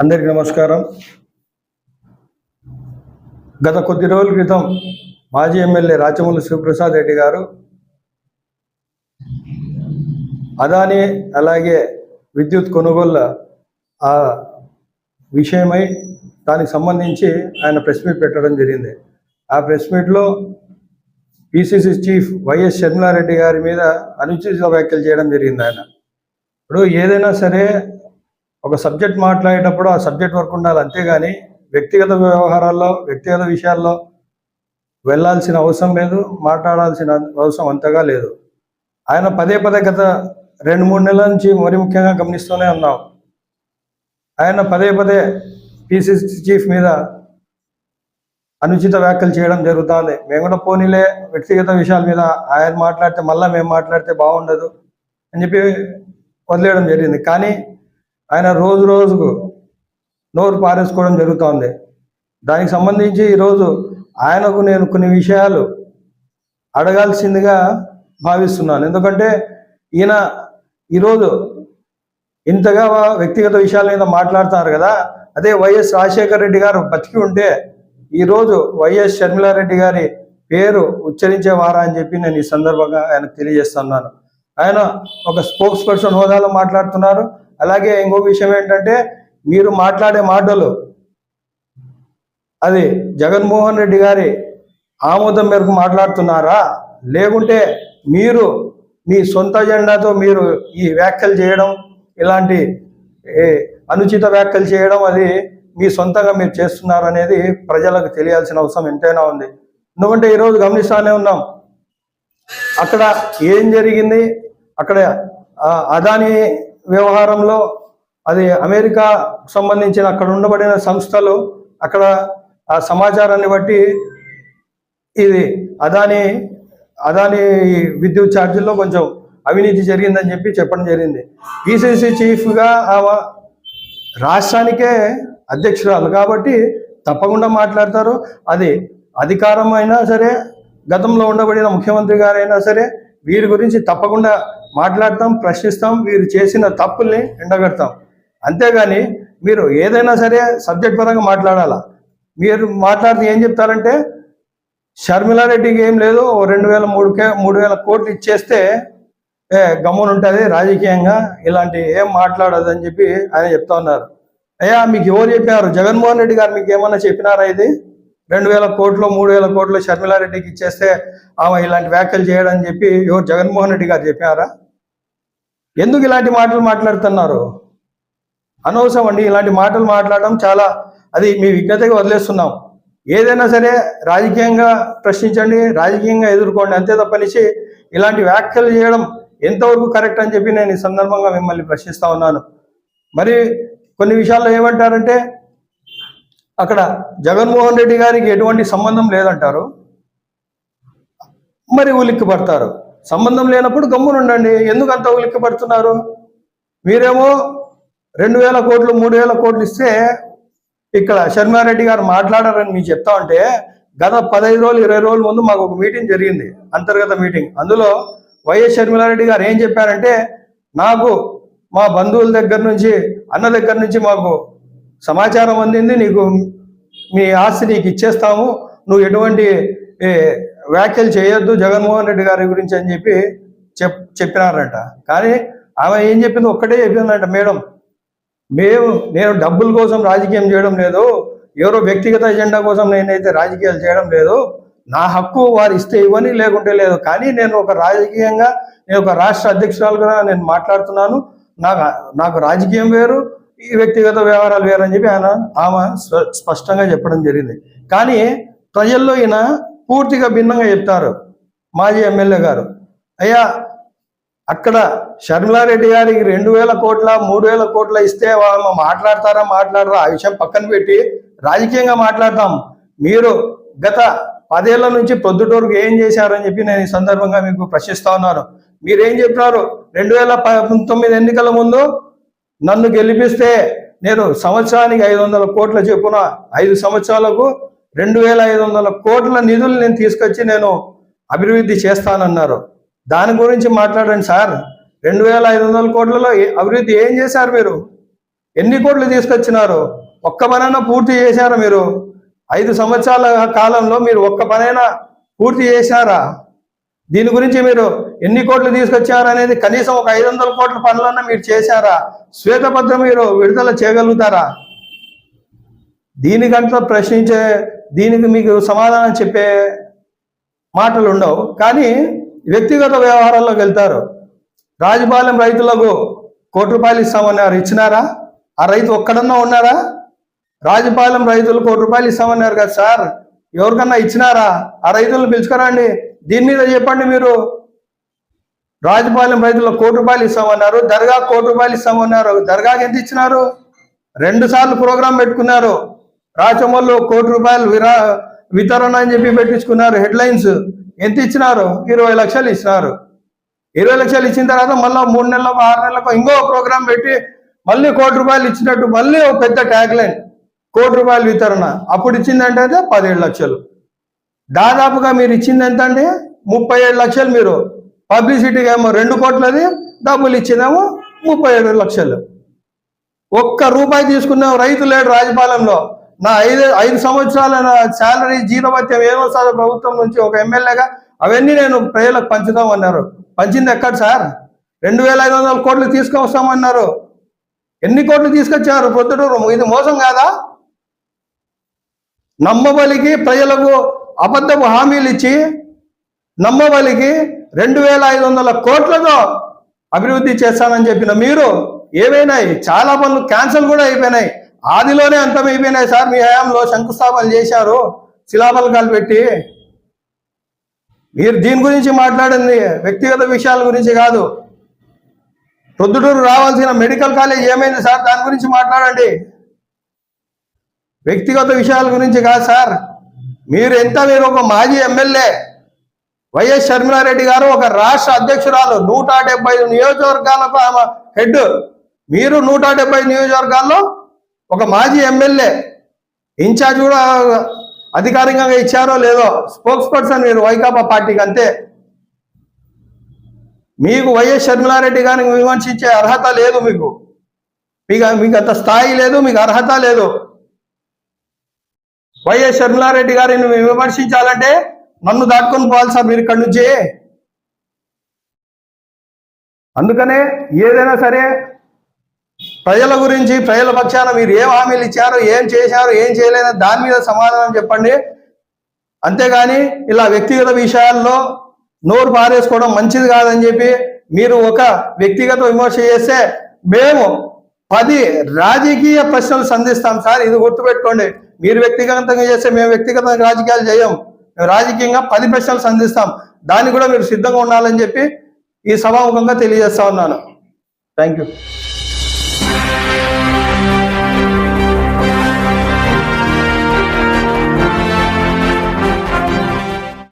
అందరికీ నమస్కారం. గత కొద్ది రోజుల క్రితం మాజీ ఎమ్మెల్యే రాచమల్లి శివప్రసాద్ రెడ్డి గారు అదాని అలాగే విద్యుత్ కొనుగోళ్ళ ఆ విషయమై దానికి సంబంధించి ఆయన ప్రెస్ మీట్ పెట్టడం జరిగింది. ఆ ప్రెస్ మీట్లో పిసిసి చీఫ్ వైఎస్ షర్మిలారెడ్డి గారి మీద అనుచిత వ్యాఖ్యలు చేయడం జరిగింది ఆయన. ఇప్పుడు ఏదైనా సరే ఒక సబ్జెక్ట్ మాట్లాడేటప్పుడు ఆ సబ్జెక్ట్ వరకు ఉండాలి. అంతేగాని వ్యక్తిగత వ్యవహారాల్లో వ్యక్తిగత విషయాల్లో వెళ్ళాల్సిన అవసరం లేదు మాట్లాడాల్సిన అవసరం అంతగా లేదు. ఆయన పదే పదే గత రెండు మూడు నెలల నుంచి మరి ముఖ్యంగా గమనిస్తూనే ఉన్నాం. ఆయన పదే పదే పిసిసి చీఫ్ మీద అనుచిత వ్యాఖ్యలు చేయడం జరుగుతుంది. మేము కూడా పోనీలే వ్యక్తిగత విషయాల మీద ఆయన మాట్లాడితే మళ్ళీ మేము మాట్లాడితే బాగుండదు అని చెప్పి వదిలేయడం జరిగింది. కానీ ఆయన రోజు రోజుకు నోరు పారేసుకోవడం జరుగుతోంది. దానికి సంబంధించి ఈరోజు ఆయనకు నేను కొన్ని విషయాలు అడగాల్సిందిగా భావిస్తున్నాను. ఎందుకంటే ఈయన ఈరోజు ఇంతగా వ్యక్తిగత విషయాల మీద మాట్లాడుతున్నారు కదా. అదే వైఎస్ రాజశేఖర రెడ్డి గారు బతికి ఉంటే ఈరోజు వైఎస్ షర్మిలారెడ్డి గారి పేరు ఉచ్చరించేవారా అని చెప్పి నేను ఈ సందర్భంగా ఆయనకు తెలియజేస్తున్నాను. ఆయన ఒక స్పోక్స్ పర్సన్ హోదాలో మాట్లాడుతున్నారు. అలాగే ఇంకో విషయం ఏంటంటే మీరు మాట్లాడే మాటలు అది జగన్మోహన్ రెడ్డి గారి ఆమోదం మేరకు మాట్లాడుతున్నారా? లేకుంటే మీరు మీ సొంత జెండాతో మీరు ఈ వ్యాఖ్యలు చేయడం ఇలాంటి ఏ, అనుచిత వ్యాఖ్యలు చేయడం అది మీ సొంతంగా మీరు చేస్తున్నారనేది ప్రజలకు తెలియాల్సిన అవసరం ఎంతైనా ఉంది. ఎందుకంటే ఈరోజు గమనిస్తానే ఉన్నాం. అక్కడ ఏం జరిగింది? అక్కడ అదాని వ్యవహారంలో అది అమెరికా సంబంధించిన అక్కడ ఉండబడిన సంస్థలు అక్కడ ఆ సమాచారాన్ని బట్టి ఇది అదాని అదాని విద్యుత్ ఛార్జీల్లో కొంచెం అవినీతి జరిగిందని చెప్పి చెప్పడం జరిగింది. ఈసీసీ చీఫ్గా ఆమె రాష్ట్రానికే అధ్యక్షురాలు కాబట్టి తప్పకుండా మాట్లాడతారు. అది అధికారం అయినా సరే గతంలో ఉండబడిన ముఖ్యమంత్రి గారైనా సరే వీరి గురించి తప్పకుండా మాట్లాడతాం ప్రశ్నిస్తాం వీరు చేసిన తప్పుల్ని ఎండగడతాం. అంతేగాని మీరు ఏదైనా సరే సబ్జెక్ట్ పరంగా మాట్లాడాలా? మీరు మాట్లాడితే ఏం చెప్తారంటే షర్మిలారెడ్డికి ఏం లేదు ఓ రెండు వేల మూడు కే మూడు వేల కోట్లు ఇచ్చేస్తే ఏ గమ్మున ఉంటుంది రాజకీయంగా ఇలాంటి ఏం మాట్లాడదు అని చెప్పి ఆయన చెప్తా ఉన్నారు. అయ్యా మీకు ఎవరు చెప్పారు జగన్మోహన్ రెడ్డి గారు మీకు ఏమన్నా చెప్పినారా ఇది? రెండు వేల కోట్లు మూడు వేల కోట్లు షర్మిలారెడ్డికి ఇచ్చేస్తే ఆమె ఇలాంటి వ్యాఖ్యలు చేయడం చెప్పి ఎవరు జగన్మోహన్ రెడ్డి గారు చెప్పారా ఎందుకు ఇలాంటి మాటలు మాట్లాడుతున్నారు? అనవసరం అండి ఇలాంటి మాటలు మాట్లాడడం చాలా అది మీ విజ్ఞతగా వదిలేస్తున్నాం. ఏదైనా సరే రాజకీయంగా ప్రశ్నించండి రాజకీయంగా ఎదుర్కోండి అంతే తప్పనిసి ఇలాంటి వ్యాఖ్యలు చేయడం ఎంతవరకు కరెక్ట్ అని చెప్పి నేను ఈ సందర్భంగా మిమ్మల్ని ప్రశ్నిస్తా ఉన్నాను. మరి కొన్ని విషయాల్లో ఏమంటారంటే అక్కడ జగన్మోహన్ రెడ్డి గారికి ఎటువంటి సంబంధం లేదంటారు. మరి ఉలిక్కి పడతారు సంబంధం లేనప్పుడు గమ్మున ఉండండి ఎందుకు అంత ఉలిక్కి పడుతున్నారు మీరేమో రెండు వేల కోట్లు మూడు వేల కోట్లు ఇస్తే ఇక్కడ శర్మారెడ్డి గారు మాట్లాడారని మీకు చెప్తా ఉంటే గత పదహైదు రోజులు ఇరవై రోజుల ముందు మాకు ఒక మీటింగ్ జరిగింది అంతర్గత మీటింగ్. అందులో వైఎస్ షర్మిలారెడ్డి గారు ఏం చెప్పారంటే నాకు మా బంధువుల దగ్గర నుంచి అన్న దగ్గర నుంచి మాకు సమాచారం అందింది నీకు మీ ఆస్తి నీకు ఇచ్చేస్తాము నువ్వు ఎటువంటి వ్యాఖ్యలు చేయొద్దు జగన్మోహన్ రెడ్డి గారి గురించి అని చెప్పి చెప్ చెప్పినారంట. కానీ ఆమె ఏం చెప్పింది ఒక్కటే చెప్పిందంట మేడం మేము నేను డబ్బుల కోసం రాజకీయం చేయడం లేదు ఎవరో వ్యక్తిగత ఎజెండా కోసం నేనైతే రాజకీయాలు చేయడం లేదు నా హక్కు వారు ఇస్తే ఇవ్వని లేకుంటే లేదు కానీ నేను ఒక రాజకీయంగా నేను ఒక రాష్ట్ర అధ్యక్షురాలుగా నేను మాట్లాడుతున్నాను నాకు నాకు రాజకీయం వేరు ఈ వ్యక్తిగత వ్యవహారాలు వేరు అని చెప్పి ఆయన ఆమె స్పష్టంగా చెప్పడం జరిగింది. కానీ ప్రజల్లో ఈయన పూర్తిగా భిన్నంగా చెప్తారు మాజీ ఎమ్మెల్యే గారు. అయ్యా అక్కడ షర్మిలారెడ్డి గారికి రెండు వేల కోట్ల మూడు వేల కోట్ల ఇస్తే వాళ్ళు మాట్లాడతారా మాట్లాడరా? ఆ విషయం పక్కన పెట్టి రాజకీయంగా మాట్లాడతాం మీరు గత పదేళ్ళ నుంచి పొద్దుటూరుకు ఏం చేశారని చెప్పి నేను ఈ సందర్భంగా మీకు ప్రశ్నిస్తా ఉన్నాను. మీరేం చెప్పినారు? రెండు వేల పంతొమ్మిది ఎన్నికల ముందు నన్ను గెలిపిస్తే నేను సంవత్సరానికి ఐదు వందల కోట్ల చెప్పున ఐదు సంవత్సరాలకు రెండు వేల ఐదు వందల కోట్ల నిధులు నేను తీసుకొచ్చి నేను అభివృద్ధి చేస్తానన్నారు. దాని గురించి మాట్లాడండి సార్. రెండు వేల ఐదు వందల కోట్లలో అభివృద్ధి ఏం చేశారు మీరు? ఎన్ని కోట్లు తీసుకొచ్చినారు? ఒక్క పనైనా పూర్తి చేశారా మీరు? ఐదు సంవత్సరాల కాలంలో మీరు ఒక్క పనైనా పూర్తి చేశారా? దీని గురించి మీరు ఎన్ని కోట్లు తీసుకొచ్చారు అనేది కనీసం ఒక ఐదు వందల కోట్ల పనులన్నా మీరు చేశారా? శ్వేతపత్రం మీరు విడుదల చేయగలుగుతారా? దీనికంటే ప్రశ్నించే దీనికి మీకు సమాధానం చెప్పే మాటలు ఉండవు. కానీ వ్యక్తిగత వ్యవహారాల్లోకి వెళ్తారు. రాజపాలెం రైతులకు కోటి రూపాయలు ఇస్తామన్నారు ఇచ్చినారా? ఆ రైతు ఒక్కడన్నా ఉన్నారా? రాజపాలెం రైతులు కోటి రూపాయలు ఇస్తామన్నారు కదా సార్. ఎవరికన్నా ఇచ్చినారా? ఆ రైతులను పిలుచుకురండి. దీని మీద చెప్పండి మీరు. రాజపాలెం రైతులకు కోటి రూపాయలు ఇస్తామన్నారు. దర్గా కోటి రూపాయలు ఇస్తామన్నారు. దర్గాకి ఎంత ఇచ్చినారు? రెండు సార్లు ప్రోగ్రాం పెట్టుకున్నారు. రాచమల్లు కోటి రూపాయలు విరా వితరణ అని చెప్పి పెట్టించుకున్నారు హెడ్లైన్స్. ఎంత ఇచ్చినారు? ఇరవై లక్షలు ఇచ్చినారు. ఇరవై లక్షలు ఇచ్చిన తర్వాత మళ్ళీ మూడు నెలలకు ఆరు నెలలకు ఇంకో ప్రోగ్రాం పెట్టి మళ్ళీ కోటి రూపాయలు ఇచ్చినట్టు మళ్ళీ ఒక పెద్ద ట్యాగ్ లైన్ కోటి రూపాయలు వితరణ. అప్పుడు ఇచ్చిందంటే అయితే పదిహేడు లక్షలు. దాదాపుగా మీరు ఇచ్చింది ఎంత అండి ముప్పై ఏడు లక్షలు మీరు. పబ్లిసిటీకి ఏమో రెండు కోట్లది డబ్బులు ఇచ్చిందేమో ముప్పై ఏడు లక్షలు. ఒక్క రూపాయి తీసుకున్న రైతు లేడు రాజపాలెంలో. నా ఐదు ఐదు సంవత్సరాల శాలరీ జీతభత్యం సార్ ప్రభుత్వం నుంచి ఒక ఎమ్మెల్యేగా అవన్నీ నేను ప్రజలకు పంచుతామన్నారు పంచింది ఎక్కడ సార్? రెండు వేల ఐదు వందల కోట్లు తీసుకొస్తామన్నారు. ఎన్ని కోట్లు తీసుకొచ్చారు పొద్దుటూరు ఇది మోసం కాదా? నమ్మబలికి ప్రజలకు అబద్ధపు హామీలు ఇచ్చి నమ్మబలికి రెండు వేల ఐదు వందల కోట్లతో అభివృద్ధి చేస్తానని చెప్పిన మీరు ఏమైనాయి? చాలా పనులు క్యాన్సిల్ కూడా అయిపోయినాయి. ఆదిలోనే అంతం అయిపోయినాయి సార్. మీ హయాంలో శంకుస్థాపన చేశారు. శిలాఫలకాలు పెట్టి. మీరు దీని గురించి మాట్లాడింది వ్యక్తిగత విషయాల గురించి కాదు. ప్రొద్దుటూరు రావాల్సిన మెడికల్ కాలేజ్ ఏమైంది సార్? దాని గురించి మాట్లాడండి. వ్యక్తిగత విషయాల గురించి కాదు సార్. మీరు ఎంత మీరు ఒక మాజీ ఎమ్మెల్యే వైఎస్ షర్మిలారెడ్డి గారు ఒక రాష్ట్ర అధ్యక్షురాలు నూట డెబ్బై నియోజకవర్గాలకు ఆమె హెడ్. మీరు నూట డెబ్బై నియోజకవర్గాల్లో ఒక మాజీ ఎమ్మెల్యే ఇన్ఛార్జ్ కూడా అధికారికంగా ఇచ్చారో లేదో స్పోక్స్ పర్సన్ మీరు వైకాపా పార్టీకి అంతే. మీకు వైఎస్ షర్మిలారెడ్డి గారిని విమర్శించే అర్హత లేదు మీకు. మీకు మీకు అంత స్థాయి లేదు మీకు అర్హత లేదు. వైఎస్ షర్మిలారెడ్డి గారిని విమర్శించాలంటే నన్ను దాటుకొని పోవాలి సార్ మీరు ఇక్కడి నుంచి. అందుకనే ఏదైనా సరే ప్రజల గురించి ప్రజల పక్షాన మీరు ఏం హామీలు ఇచ్చారు ఏం చేశారు ఏం చేయలేదు దాని మీద సమాధానం చెప్పండి. అంతేగాని ఇలా వ్యక్తిగత విషయాల్లో నోరు పారేసుకోవడం మంచిది కాదని చెప్పి మీరు ఒక వ్యక్తిగత విమర్శ చేస్తే మేము పది రాజకీయ ప్రశ్నలు సంధిస్తాం సార్. ఇది గుర్తుపెట్టుకోండి. మీరు వ్యక్తిగతంగా చేస్తే మేము వ్యక్తిగతంగా రాజకీయాలు చేయం. మేము రాజకీయంగా పది ప్రశ్నలు సంధిస్తాం. దాన్ని కూడా మీరు సిద్ధంగా ఉండాలని చెప్పి ఈ సభాముఖంగా తెలియజేస్తా ఉన్నాను. Thank you. Thank you.